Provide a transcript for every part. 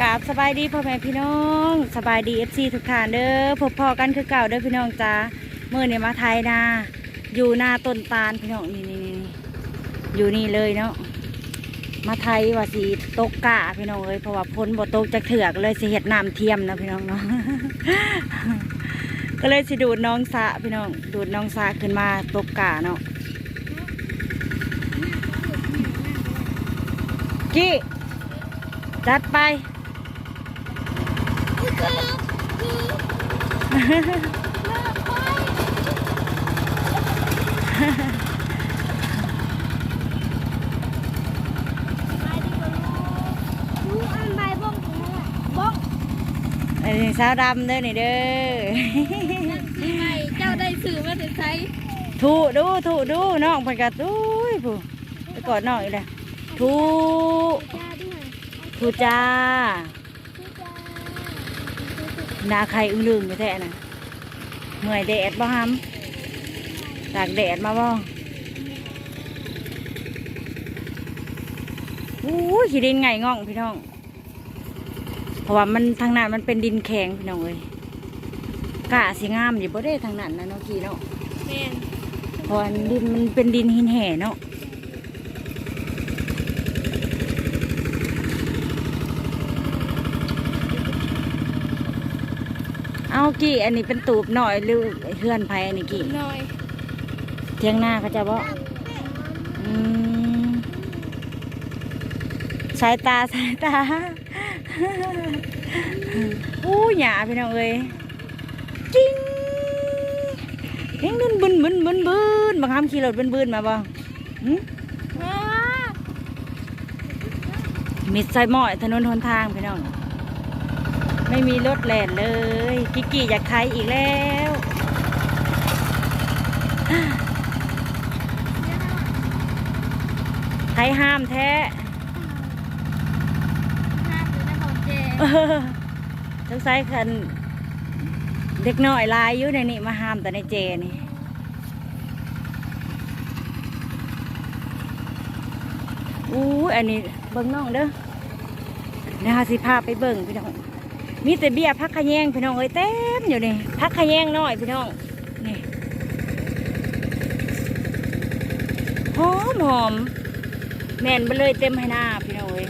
กราบสบายดีพ่อแม่พี่น้องสบายดีเอฟซีทุกท่านเด้อพบพอกันคือเก่าเด้อพี่น้องจ้าเมื่อเนี่ยมาไทยนาอยู่หน้าต้นตาลพี่น้องนี่นี่อยู่นี่เลยเนาะมาไทยว่าสีตกกะพี่น้องเอ้ยเพราะว่าพ้นบ่ตกจากเถือกเลยสิเห็ดน้ำเทียมนะพี่น้องเนาะก็เลยสิดูดน้องสะพี่น้องดูดน้องสะขึ้นมาตกกะเนาะกี้จัดไป สาวดำเด้อนี่เด้อเจ้าได้สื่อมาถึงใช้ถูดูถูดูน้องเพิ่นก็ดูยผู้ไปกอดน้องอีกแล้วถูถูจ้าห นาใครอึ้งลึงอยู่แท้น่ะเมื่อยแดดบ่ฮัมตากแดดมาบ่อู้ยขี้ดินไงง่องพี่น้อง เพราะว่ามันทางนั้นมันเป็นดินแข็งพี่น้องเอ้ยกะสิงามอยู่บ่ได้ทางนั้นนะเนาะกี่เนาะแมนเพราะอันดินมันเป็นดินหินแห่เนาะ เอากี่ อันนี้เป็นตูบหน่อยหรือเฮือนไผอันนี้กี่หน่อยเทียงหน้าเขาจะบอกอืมสายตาสายตาอู้หยาพี่น้องเอ้ยจิ้งเฮงบึนบึนบึนบึนบึนบางคำขี่รถบึนบึนมาบ่หึมิดใส่หม้อยถนนหนทางพี่น้อง ไม่มีรถแล่นเลย กิกกี้อยากขายอีกแล้ว ใครห้ามแท้ห้ามหรือน้ำของเจเออสงสัยคันเด็กน้อยหลายอยู่ในนี่มาห้ามแต่ในเจนี่อู้ยอันนี้เบิ่งน้องเด้อเดี๋ยวหาสิพาไปเบิ่งพี่น้อง มีแต่เบี้ยพักขะแยงพี่น้องเอ้ยเต็มอยู่นี่พักขะแยงน้อยพี่น้องนี่หอมหอมแม่นไปเลยเต็มให้หน้าพี่น้องเอ้ย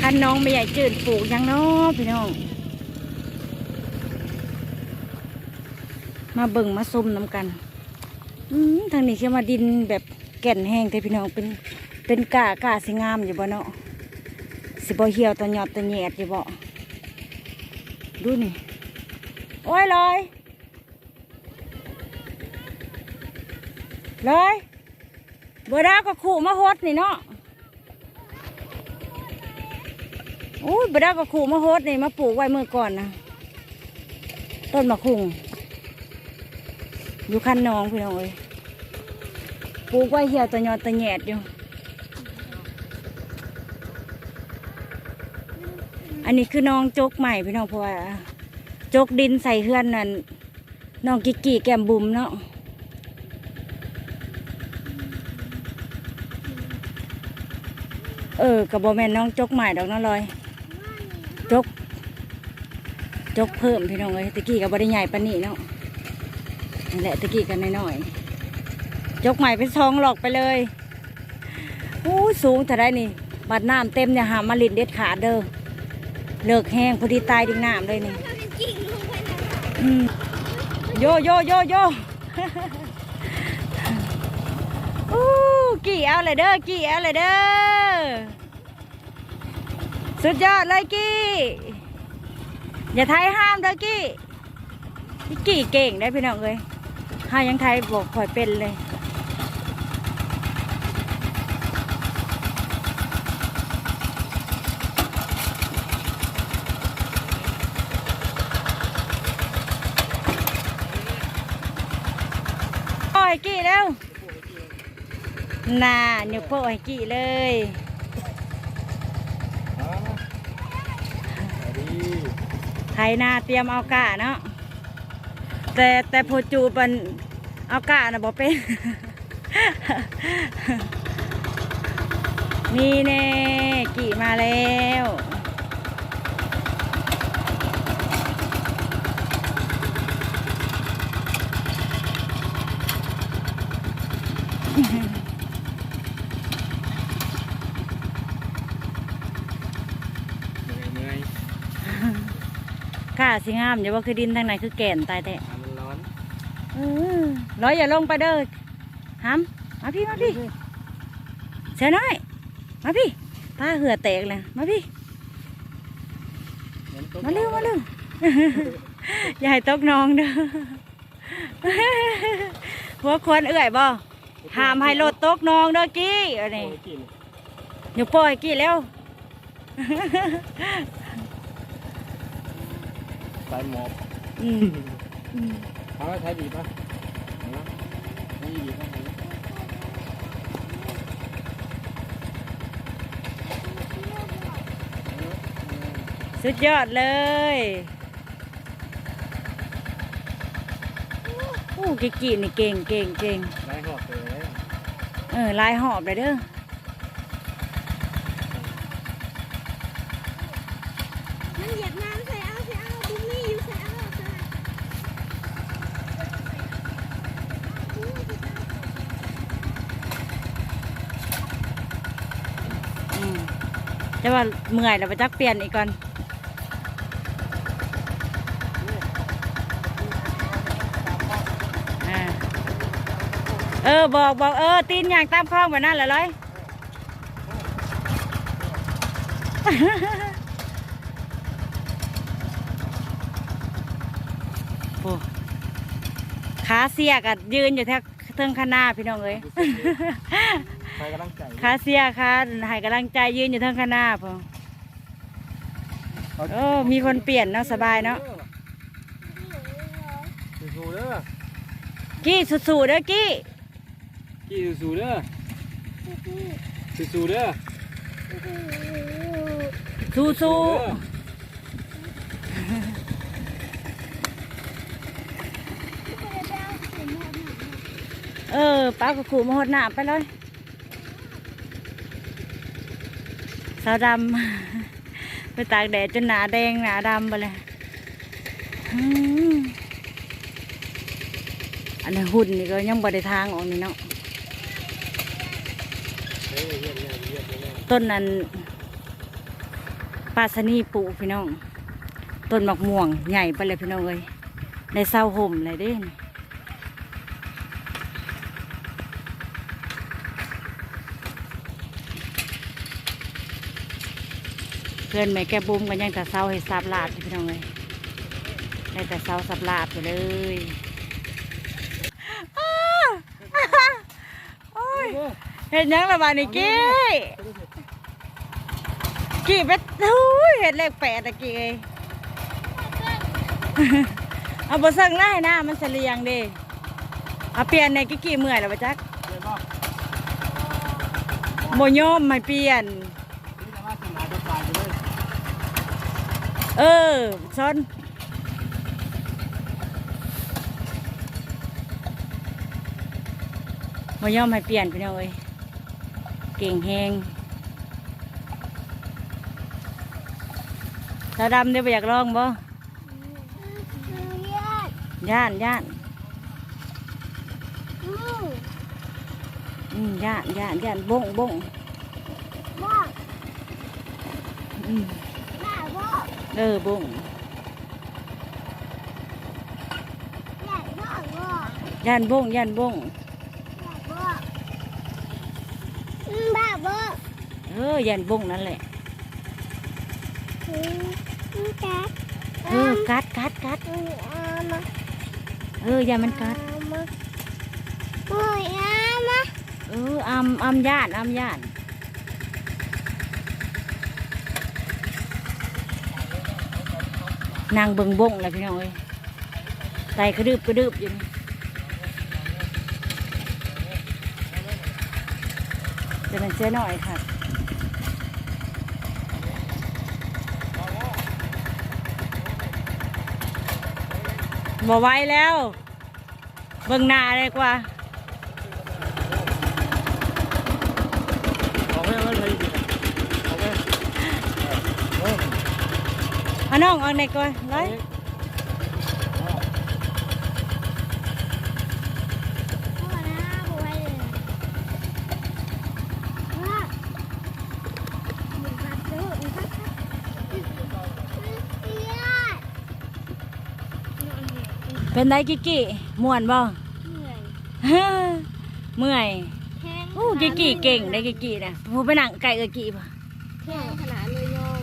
คันน้องไม่ใหญ่จืดปลูกยังนาะพี่น้องมาเบิ่งมาซุ่มน้ำกันทางนี้คือมาดินแบบ แก่นแห้งแต่พี่น้องเป็นเป็นกากาสิงามอยู่บ่เนาะสิบ่เหี่ยวตะหยอดตะแยดอยู่บ่ดูนี่โอ้ยลอยลอยบัวดาวก็ขู่มาฮดนี่เนาะอุ้ยบดาก็ขู่มาฮดนี่มาปลูกไว้เมื่อก่อนนะต้นมะคุงอยู่คันนองพี่น้องเอ้ย ปลูกไว้เหี่ยวตะยอดตะแหยดอยู่ อันนี้คือน้องจกใหม่พี่น้องเพราะว่าจกดินใส่เฮือนนั่นน้องกิกกี้แก้มบุ๋มเนาะเออกับบอแมนน้องจกใหม่ดอกน้องลอย จก จกเพิ่มพี่น้องเอ้ยตะกี้กับบริใหญ่ปานนี้เนาะนี่แหละตะกี้กันน้อยๆ จกใหม่เป็นซองหลอกไปเลยอู้สูงแต่ได้นี่ บัดน้ำเต็มเนี่ยหามาลินเด็ดขาดเด้อเลิกแห้งพอดีตายดิ้งน้ำเลยนี่โยโยโยโยอู้กี่เอาเลยเด้อกี่เอาเลยเด้อสุดยอดเลยกี่อย่าไทยห้ามเด้อกี้พี่กี่เก่งได้พี่น้องเลยห้ายังไทยบอกข่อยเป็นเลย โอ้ยกี่แล้ว น่าเดี๋ยวโป้ให้กี่เลยไถนาเตรียมเอากะเนาะแต่แต่โพจูเป็นเอากะนะบ่เป็นนี่แน่กี่มาแล้ว เหนื่อยเหนื่อย ข้าสิงามอย่าว่าคือดินทางไหนคือแก่นตายแท้อะมันร้อนเออร้อยอย่าลงไปเด้อห้ามมาพี่มาพี่เสียน้อย มาพี่ผ้าเหือแตกเลยมาพี่ฝนตกมาเร็วมาเร็วอย่าให้ตกน้องเด้อหัวควรเอื่อยบ่ห้ามให้รถตกน้องเด้อกี้อันโอ้นี้ยกินอย่าปล่อยกี้แล้ว สายหมอบอืมอืมเอาไว้ใช้ดีป่ะเอาละใช้ดีป่ะสุดยอดเลยโอ้กี้กี้นี่เก่งเก่งเก่ง ไล่หอบเลย เออลายหอบเลยเด้อ มันเหยียบน้ำใส่เอาใส่เอาบุ้มี่อยู่ใส่เอาใส่ อืม แต่ว่าเมื่อยแล้วไปจักเปลี่ยนอีกก่อนอ่าเออบอกบอกเออตีนอย่างตามคลองแบบนั้นแหละเลยโอ้ขาเสียกัดยืนอยู่แทบเทิงข้างหน้าพี่น้องเอ้ย ใครกำลังใจขาเสียขาให้กำลังใจยืนอยู่เทิงข้างหน้าพอเออมีคนเปลี่ยนเนาะสบายเนาะสู้ๆเด้อกี้สู้ๆเด้อกี้กี้สู้ๆเด้อสู้ๆเด้อสู้เด้อๆเออป้ากับขู่มาหดหน้าไปเลย สาวดำ ไปตากแดดจนหนาแดงหนาดำไปเลยอันนี้หุ่นนี่ก็ยังบ่ได้ทางออกนี่เนาะต้นนั้นปาสนีปูพี่น้อง ต้นหมะม่วงใหญ่ไปเลยพี่น้องเลยในเศร้าห่มเลยเด้ พื่อนแม่แกบุ้มกันยังแต่เศร้าให้สับลาบอยู่พี่น้องเลยได้แต่เศร้าสับลาบไปเลยอ้าโอ้ยเห็นยังละบาดนี่กี้กี้เป็ดทุยเห็นเลขแปดตะกี้เอ้ยเอาบะเซิงไล่หน้ามันเสลียงเดิเอาเปลี่ยนในกี้กี้เมื่อยแล้วปะจักเยี่ยมป่ะโมโยมไม่เปลี่ยน นี่จะว่าสนาจะตายไปเลย เออซอนโมโยมให้เปลี่ยนพี่น้องเอ้ยเก่งแฮงตาดำเดี๋ยวไปอยากลองบ่ย่านย่านอืมย่านย่านย่านบงบงอืม เออบงย่านบงย่านบงเออย่านบงนั่นแหละเออกัดกัดกัดเอออย่ามันกัดเอออำอำย่านอำย่าน นางเบิงบงเลยพี่น้องเอ้ยไตกระดึบกระดึบอยู่นี่จะเป็นเจ๊หน่อยค่ะบ่ไหวแล้ว เบิ่งหน้าเลยกว่า เอาน้องเอาไหนก่อนร้อยพ่อนะบอกไว้เลยว่าหนึ่งพันเด้อหนึ่งพันครับเอี๊ยดเป็นไดกิกกี้ม่วนบ่เหนื่อยเมื่อยแข้งอู้กิกกี้เก่งได้กิกกี้นะผู้ไปนั่งไก่เออกี้ป่ะ แข้งขนาดเลยโยม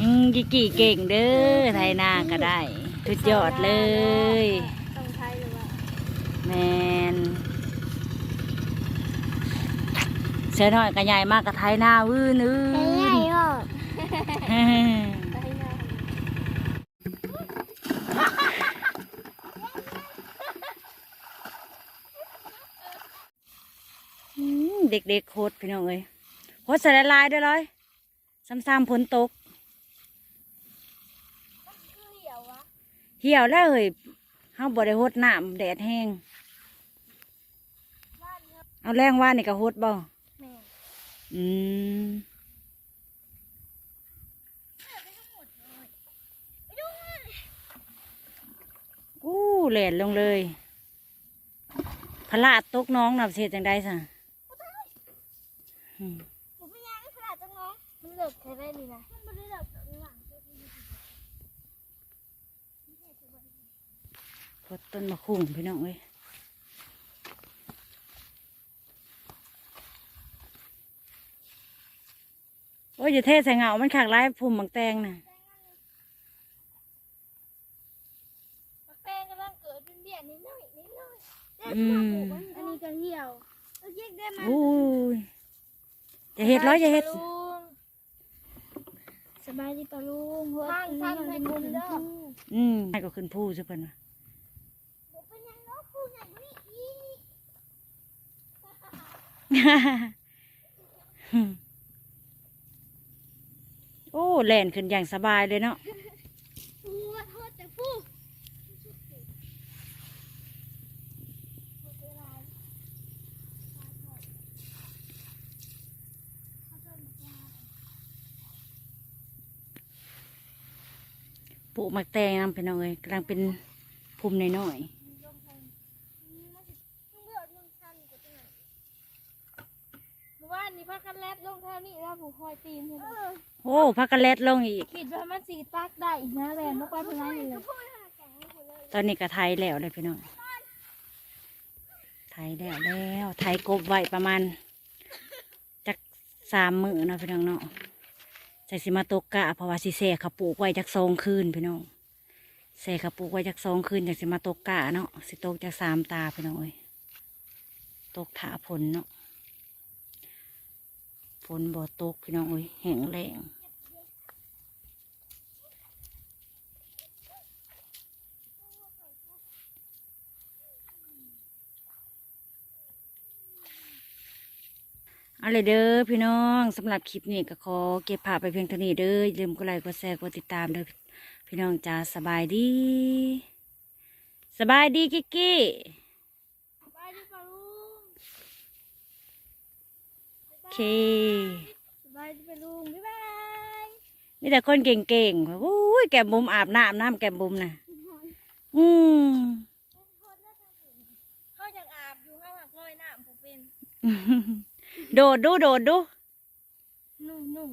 อืม กิกกี้เก่งเด้อไทยนาก็ได้สุดยอดเลยต้องใช้หรือว่าแมนเสือน้อยกับใหญ่มากกับไทยนาวื้อนื้อใหญ่หรอใช่นะอืมเด็กๆโคตรพี่น้องเอ้ยโคตรใส่ลายด้วยเลยซ้ำๆฝนตก เดี๋ยววะ เหี่ยวแล้วเฮ้ยเฮาบ่ได้โฮดน้ำแดดแห้งบ้านครับเอาแรงว่านี่ก็โฮดบ่แม่อืมอู้แหลนลงเลยพลาดตกน้องนับเสียจังได้สะอืมผมไม่อยากให้ขนาดจังเนาะมันเลิกใช้ได้ดีนะมันไม่ได้เลิกแบบหลัง พ ดต้นมะคุ้งพี่น้องเอ้ยโอ้ยอย่าเทใส่เงา มันขากไล่พุ่มบางแตงน่ะแป้งกำลังเกิดเป็นเบี้ยนิดหน่อยนิดหน่อยอืมอันนี้ก็เหี่ยวเอาเย็กได้ไหมอู้ยอย่าเห็ดร้อยอย่าเห็ด สบายดีปะลุงทางทางเป็นบุญเด้อ อืมให้ก็ขึ้นผู้ซะเพิ่นว่า บอกเป็นยังน้องคู่อย่างนี้อี โอ้แล่นขึ้นอย่างสบายเลยเนาะฟูโทษแต่ฟูปลูกมักแตงนำพี่น้องเอ้ยกำลังเป็นภูมิน้อยเมื่อ วานนี้พักกันแลดลงแถวนี้แล้วผูกคอยตีนใช่ไหมๆโอ้พักกันแลดลงอีก คิดว่ามันสีตักได้อีกนะแลนลงไปเป็นไรเลยตอนนี้ก็ไทยแล้วเลยพี่น้องไทยแล้วแล้วไทยกบไว้ประมาณจักสามมือเนาะพี่น้องเนาะใส่สิมาตกกะเพราะว่าสิเสกเขาปลูกไว้จักสองคืนพี่น้องเสกเขาปลูกไว้จักสองคืนจากสิมาตกกะเนาะสิตกจากสามตาพี่น้องเอ้ยตกถาผลเนาะฝ นบ่ตกพี่น้องเอ้ยแห้งแล้งอาเลยเด้อพี่น้องสำหรับคลิปนี้ก็ขอเก็บภาพไปเพียงเท่านี้เด้ออย่าลืมกดไลค์กดแชร์กดติดตามเด้อพี่น้องจ้าสบายดี สบายดีกิกกี้ สบายดีปะลุง โอ เคสบายดีปะลุงบ๊ายบายมีแต่คนเก่งๆโอ้ยแก้มบุมอาบน้ำน้ำแก้มบุมนะอืมเขาอยากอาบอยู่ข้างหลังลอยน้ำผมเป็น โดดดูโดดดู นุ่มนุ่ม